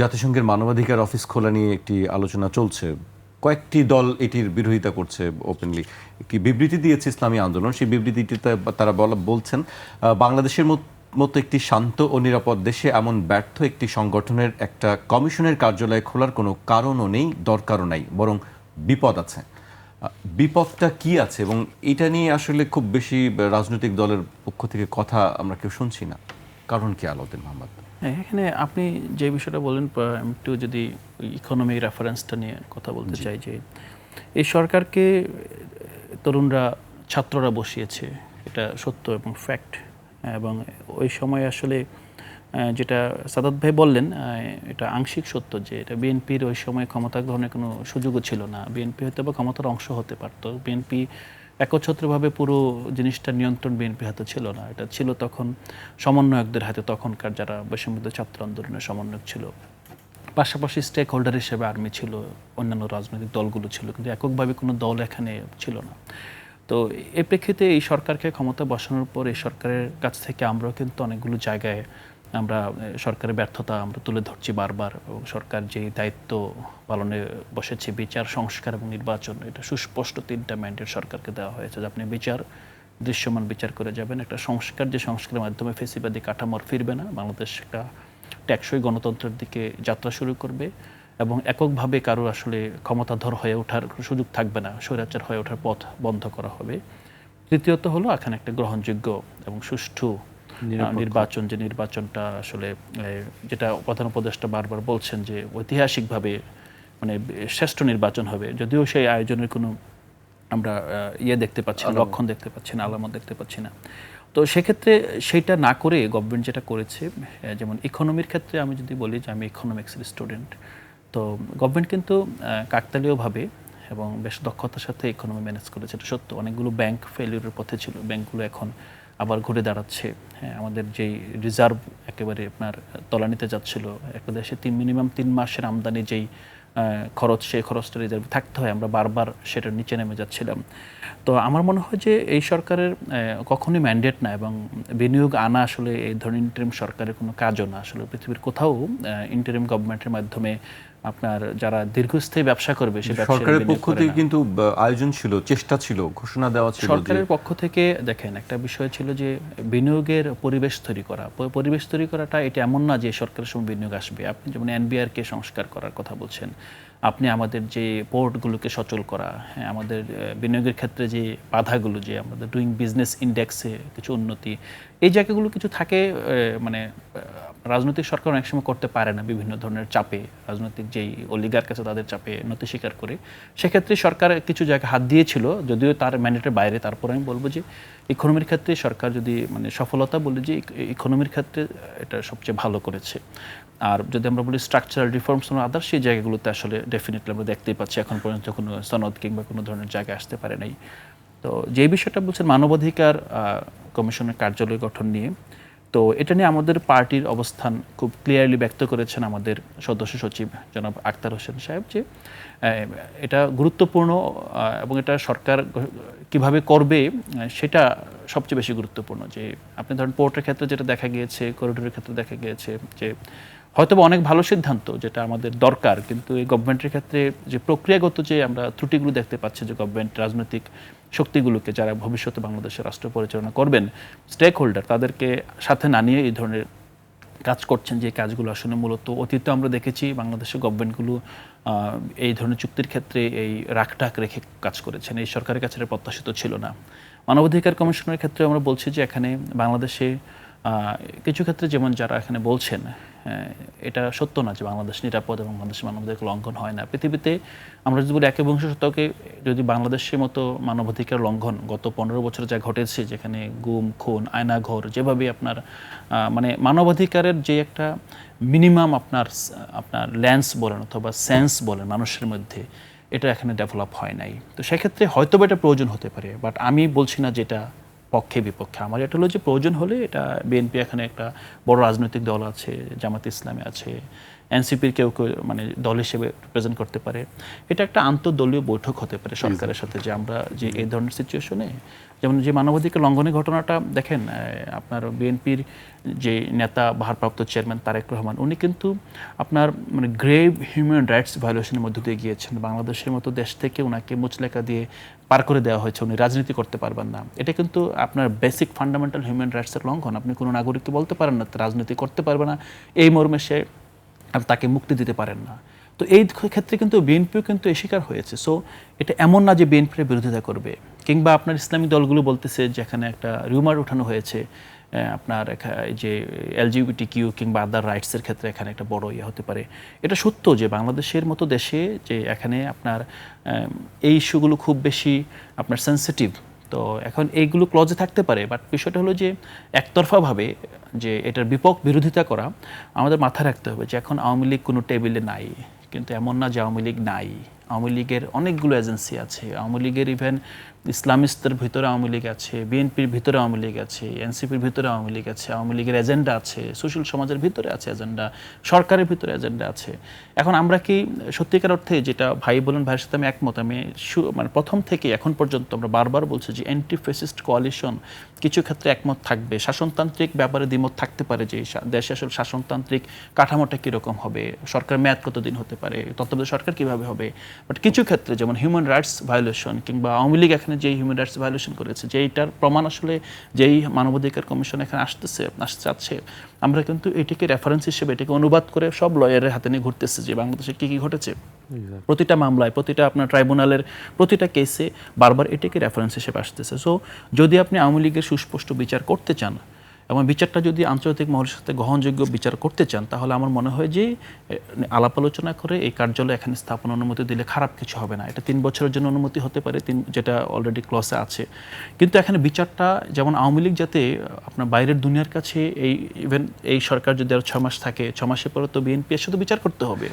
জাতিসংঘের মানবাধিকার অফিস খোলা নিয়ে একটি আলোচনা চলছে। কয়েকটি দল এটির বিরোধিতা করছে ওপেনলি একটি বিবৃতি দিয়েছে ইসলামী আন্দোলন। সেই বিবৃতিটিতে তারা বলা বলছেন বাংলাদেশের মতো একটি শান্ত ও নিরাপদ দেশে এমন ব্যর্থ একটি সংগঠনের একটা কমিশনের কার্যালয় খোলার কোনো কারণও নেই, দরকারও নাই, বরং বিপদ আছে। বিপদটা কি আছে এবং এটা নিয়ে আসলে খুব বেশি রাজনৈতিক দলের পক্ষ থেকে কথা আমরা কেউ শুনছি না। কারণ কি আলাউদ্দিন মোহাম্মদ? হ্যাঁ, এখানে আপনি যে বিষয়টা বলেন একটু যদি ইকোনমি রেফারেন্সটা নিয়ে কথা বলতে চাই যে এই সরকারকে তরুণরা ছাত্ররা বসিয়েছে এটা সত্য এবং ফ্যাক্ট এবং ওই সময় আসলে যেটা সাদাত ভাই বললেন এটা আংশিক সত্য যে এটা বিএনপির ওই সময় ক্ষমতা গ্রহণের কোনো সুযোগও ছিল না। বিএনপি হয়তো বা ক্ষমতার অংশ হতে পারতো। বিএনপি একচ্ছত্রভাবে পুরো জিনিসটা নিয়ন্ত্রণ বিএনপি হাতে ছিল না। এটা ছিল তখন সমন্বয়কদের হাতে, তখনকার যারা বৈষম্যিত ছাত্র আন্দোলনের সমন্বয়ক ছিল। পাশাপাশি স্টেক হোল্ডার হিসেবে আর্মি ছিল, অন্যান্য রাজনৈতিক দলগুলো ছিল, কিন্তু এককভাবে কোনো দল এখানে ছিল না। তো এই প্রেক্ষিতে এই সরকারকে ক্ষমতা বসানোর পর এই সরকারের কাছ থেকে আমরাও কিন্তু অনেকগুলো জায়গায় আমরা সরকারের ব্যর্থতা আমরা তুলে ধরছি বারবার এবং সরকার যে দায়িত্ব পালনে বসেছে, বিচার, সংস্কার এবং নির্বাচন, এটা সুস্পষ্ট তিনটা ম্যান্ডেট সরকারকে দেওয়া হয়েছে যে আপনি বিচার, দৃশ্যমান বিচার করে যাবেন। একটা সংস্কার, যে সংস্কারের মাধ্যমে ফেসিবাদী কাঠামোর ফিরবে না। বাংলাদেশ একটা টেকসই গণতন্ত্রের দিকে যাত্রা শুরু করবে এবং এককভাবে কারও আসলে ক্ষমতাধর হয়ে ওঠার সুযোগ থাকবে না। স্বৈরাচার হয়ে ওঠার পথ বন্ধ করা হবে। তৃতীয়ত হলো এখানে একটা গ্রহণযোগ্য এবং সুষ্ঠু নির্বাচন যে নির্বাচনটা আসলে যেটা প্রধান উপদেষ্টা বারবার বলছেন যে ঐতিহাসিকভাবে মানে শ্রেষ্ঠ নির্বাচন হবে। যদিও সেই আয়োজনের কোনো আমরা ইয়ে দেখতে পাচ্ছি না লক্ষণ দেখতে পাচ্ছি না আলামত দেখতে পাচ্ছি না। তো সেক্ষেত্রে সেইটা না করে গভর্নমেন্ট যেটা করেছে যেমন ইকোনমির ক্ষেত্রে আমি যদি বলি যে আমি ইকোনমিক্সের স্টুডেন্ট তো গভর্নমেন্ট কিন্তু কাকতালীয়ভাবে এবং বেশ দক্ষতার সাথে ইকোনমি ম্যানেজ করেছে। এটা সত্য। অনেকগুলো ব্যাংক ফেলিউরের পথে ছিল। ব্যাংকগুলো এখন আবার ঘুরে দাঁড়াচ্ছে। হ্যাঁ আমাদের যেই রিজার্ভ একেবারে আপনার তলানিতে যাচ্ছিল, একটা দেশে তিন মিনিমাম তিন মাসের আমদানি যেই খরচ, সেই খরচটা রিজার্ভ থাকতে হয়, আমরা বারবার সেটার নিচে নেমে যাচ্ছিলাম। তো আমার মনে হয় যে এই সরকারের কখনোই ম্যান্ডেট না এবং বিনিয়োগ আনা আসলে এই ধরনের ইন্টারিম সরকারের কোনো কাজও না। আসলে পৃথিবীর কোথাও ইন্টারিম গভর্নমেন্টের মাধ্যমে আপনার যারা দীর্ঘস্থায়ী ব্যবসা করবে সে সরকারের পক্ষ থেকে কিন্তু আয়োজন ছিল চেষ্টা ছিল ঘোষণা দেওয়া ছিল সরকারের পক্ষ থেকে দেখেন একটা বিষয় ছিল যে বিনিয়োগের পরিবেশ তৈরি করা। পরিবেশ তৈরি করাটা এটা এমন না যে সরকারের সময় বিনিয়োগ আসবে। আপনি যেমন এনবিআর কে সংস্কার করার কথা বলছেন আপনি আমাদের যে পোর্টগুলোকে সচল করা হ্যাঁ আমাদের বিনিয়োগের ক্ষেত্রে যে বাধাগুলো, যে আমাদের ডুইং বিজনেস ইন্ডেক্সে কিছু উন্নতি, এই জায়গাগুলো কিছু থাকে মানে রাজনৈতিক সরকার অনেক সময় করতে পারে না বিভিন্ন ধরনের চাপে, রাজনৈতিক যেই অলিগার কাছে তাদের চাপে নতি স্বীকার করে। সেক্ষেত্রে সরকার কিছু জায়গায় হাত দিয়েছিল, যদিও তার ম্যান্ডেটের বাইরে। তারপর আমি বলব যে ইকোনমির ক্ষেত্রে সরকার যদি মানে সফলতা বলি যে ইকোনমির ক্ষেত্রে এটা সবচেয়ে ভালো করেছে। আর যদি আমরা বলি স্ট্রাকচারাল রিফর্মস আদার সেই জায়গাগুলোতে আসলে ডেফিনেটলি আমরা দেখতেই পাচ্ছি এখন পর্যন্ত কোনো সনদ কিংবা কোনো ধরনের জায়গায় আসতে পারে নাই। তো যে বিষয়টা বলছেন মানবাধিকার কমিশনের কার্যালয় গঠন নিয়ে, তো এটা নিয়ে আমাদের পার্টির অবস্থান খুব ক্লিয়ারলি ব্যক্ত করেছেন আমাদের সদস্য সচিব জনাব আক্তার হোসেন সাহেব যে এটা গুরুত্বপূর্ণ এবং এটা সরকার কীভাবে করবে সেটা সবচেয়ে বেশি গুরুত্বপূর্ণ যে, আপনি ধরেন পোর্টের ক্ষেত্রে যেটা দেখা গিয়েছে করিডোরের ক্ষেত্রে দেখা গিয়েছে যে হয়তো অনেক ভালো সিদ্ধান্ত যেটা আমাদের দরকার, কিন্তু এই গভর্নমেন্টের ক্ষেত্রে যে প্রক্রিয়াগত যে আমরা ত্রুটিগুলো দেখতে পাচ্ছি যে গভর্নমেন্ট রাজনৈতিক শক্তিগুলোকে যারা ভবিষ্যতে বাংলাদেশের রাষ্ট্র পরিচালনা করবেন স্টেক হোল্ডার তাদেরকে সাথে না নিয়ে এই ধরনের কাজ করছেন যে কাজগুলো আসলে মূলত অতীতে আমরা দেখেছি, বাংলাদেশের গভর্নমেন্টগুলো এই ধরনের চুক্তির ক্ষেত্রে এই রাখটাক রেখে কাজ করেছেন। এই সরকারের কাছে প্রত্যাশিত ছিল না। মানবাধিকার কমিশনের ক্ষেত্রে আমরা বলছি যে এখানে বাংলাদেশে কিছু ক্ষেত্রে যেমন যারা এখানে বলছেন এটা সত্য না যে বাংলাদেশ নিরাপদ এবং বাংলাদেশের মানবাধিকার লঙ্ঘন হয় না। পৃথিবীতে আমরা যদি বলি একবিংশ শতকে, যদি বাংলাদেশের মতো মানবাধিকার লঙ্ঘন গত পনেরো বছরে যা ঘটেছে, যেখানে গুম, খুন, আয়নাঘর যেভাবে আপনার মানে মানবাধিকারের যে একটা মিনিমাম আপনার আপনার ল্যান্স বলেন অথবা সেন্স বলেন মানুষের মধ্যে, এটা এখানে ডেভেলপ হয় নাই। তো সেক্ষেত্রে হয়তো এটা প্রয়োজন হতে পারে বাট আমি বলছি না যেটা পক্ষে বিপক্ষে। আমার এটা হলো যে প্রয়োজন হলে এটা বিএনপি এখানে একটা বড় রাজনৈতিক দল আছে, জামাত ইসলামে আছে এনসিপির কেউ কেউ মানে দল হিসেবে প্রেজেন্ট করতে পারে। এটা একটা আন্তর্দলীয় বৈঠক হতে পারে সরকারের সাথে যে আমরা যে এই ধরনের সিচুয়েশনে যেমন যে মানবাধিকার লঙ্ঘনের ঘটনাটা দেখেন আপনার বিএনপির যে নেতা, ভারপ্রাপ্ত চেয়ারম্যান তারেক রহমান, উনি কিন্তু আপনার মানে গ্রেভ হিউম্যান রাইটস ভায়োলেশনের মধ্য দিয়ে গিয়েছেন। বাংলাদেশের মতো দেশ থেকে ওনাকে মুচলেখা দিয়ে পার করে দেওয়া হয়েছে। উনি রাজনীতি করতে পারবেন না। এটা কিন্তু আপনার বেসিক ফান্ডামেন্টাল হিউম্যান রাইটসের লঙ্ঘন। আপনি কোনো নাগরিককে বলতে পারেন না, রাজনীতি করতে পারবে না। এই মর্মে সে তাকে মুক্তি দিতে পারেন না। তো এই ক্ষেত্রে কিন্তু বিএনপিও কিন্তু এ শিকার হয়েছে। সো এটা এমন না যে বিএনপির বিরোধিতা করবে। কিংবা আপনার ইসলামিক দলগুলো বলতেছে যেখানে একটা রিউমার উঠানো হয়েছে আপনার যে এলজিবিটি কিউ কিংবা আদার রাইটসের ক্ষেত্রে এখানে একটা বড় ইয়ে হতে পারে। এটা সত্য যে বাংলাদেশের মতো দেশে যে এখানে আপনার এই ইস্যুগুলো খুব বেশি আপনার সেন্সিটিভ তো এখন এইগুলো ক্লজে থাকতে পারে বাট বিষয়টা হলো যে একতরফাভাবে যে এটার বিপক বিরোধিতা করা আমাদের মাথায় রাখতে হবে যে এখন আওয়ামী লীগ কোনো টেবিলে নাই, কিন্তু এমন না যে আওয়ামী লীগ নাই। আওয়ামী লীগের অনেকগুলো এজেন্সি আছে। আওয়ামী লীগের ইভেন ইসলামিস্টদের ভিতরে আওয়ামী লীগ আছে, বিএনপির ভিতরে আওয়ামী লীগ আছে, এনসিপির ভিতরে আওয়ামী লীগ আছে, আওয়ামী লীগের এজেন্ডা আছে সুশীল সমাজের ভিতরে আছে এজেন্ডা সরকারের ভিতরে এজেন্ডা আছে। এখন আমরা কি সত্যিকার অর্থে যেটা ভাই বলেন ভাইয়ের সাথে আমি একমত, আমি মানে প্রথম থেকে এখন পর্যন্ত আমরা বারবার বলছি যে অ্যান্টি ফেসিস্ট কোয়ালিশন কিছু ক্ষেত্রে একমত থাকবে। শাসনতান্ত্রিক ব্যাপারে দ্বিমত থাকতে পারে যে দেশে আসলে শাসনতান্ত্রিক কাঠামোটা কীরকম হবে, সরকার মেয়াদ কতদিন হতে পারে, তত্ত্বাবধায়ক সরকার কীভাবে হবে? বাট কিছু ক্ষেত্রে যেমন হিউম্যান রাইটস ভায়োলেশন কিংবা আওয়ামী লীগ এখানে যেই হিউম্যান রাইটস ভায়োলেশন করেছে যেইটার প্রমাণ আসলে যেই মানবাধিকার কমিশন এখানে আসতেছে আসতে চাচ্ছে আমরা কিন্তু এটিকে রেফারেন্স হিসেবে এটিকে অনুবাদ করে সব লয়ারের হাতে নিয়ে ঘুরতেছে যে বাংলাদেশে কী কী ঘটেছে। প্রতিটা মামলায় প্রতিটা আপনার ট্রাইব্যুনালের প্রতিটা কেসে বারবার এটিকে রেফারেন্স হিসেবে আসতেছে। সো যদি আপনি আওয়ামী লীগের সুস্পষ্ট বিচার করতে চান এবং বিচারটা যদি আন্তর্জাতিক মহলের সাথে গ্রহণযোগ্য বিচার করতে চান, তাহলে আমার মনে হয় যে আলাপ আলোচনা করে এই কার্যালয় এখানে স্থাপন অনুমতি দিলে খারাপ কিছু হবে না। এটা তিন বছরের জন্য অনুমতি হতে পারে, তিন, যেটা অলরেডি ক্লসে আছে। কিন্তু এখানে বিচারটা যেমন আওয়ামী লীগ যাতে, আপনার বাইরের দুনিয়ার কাছে এই ইভেন এই সরকার যদি আরও ছ মাস থাকে ছ মাসের পরে তো বিএনপি এর সাথে বিচার করতে হবে।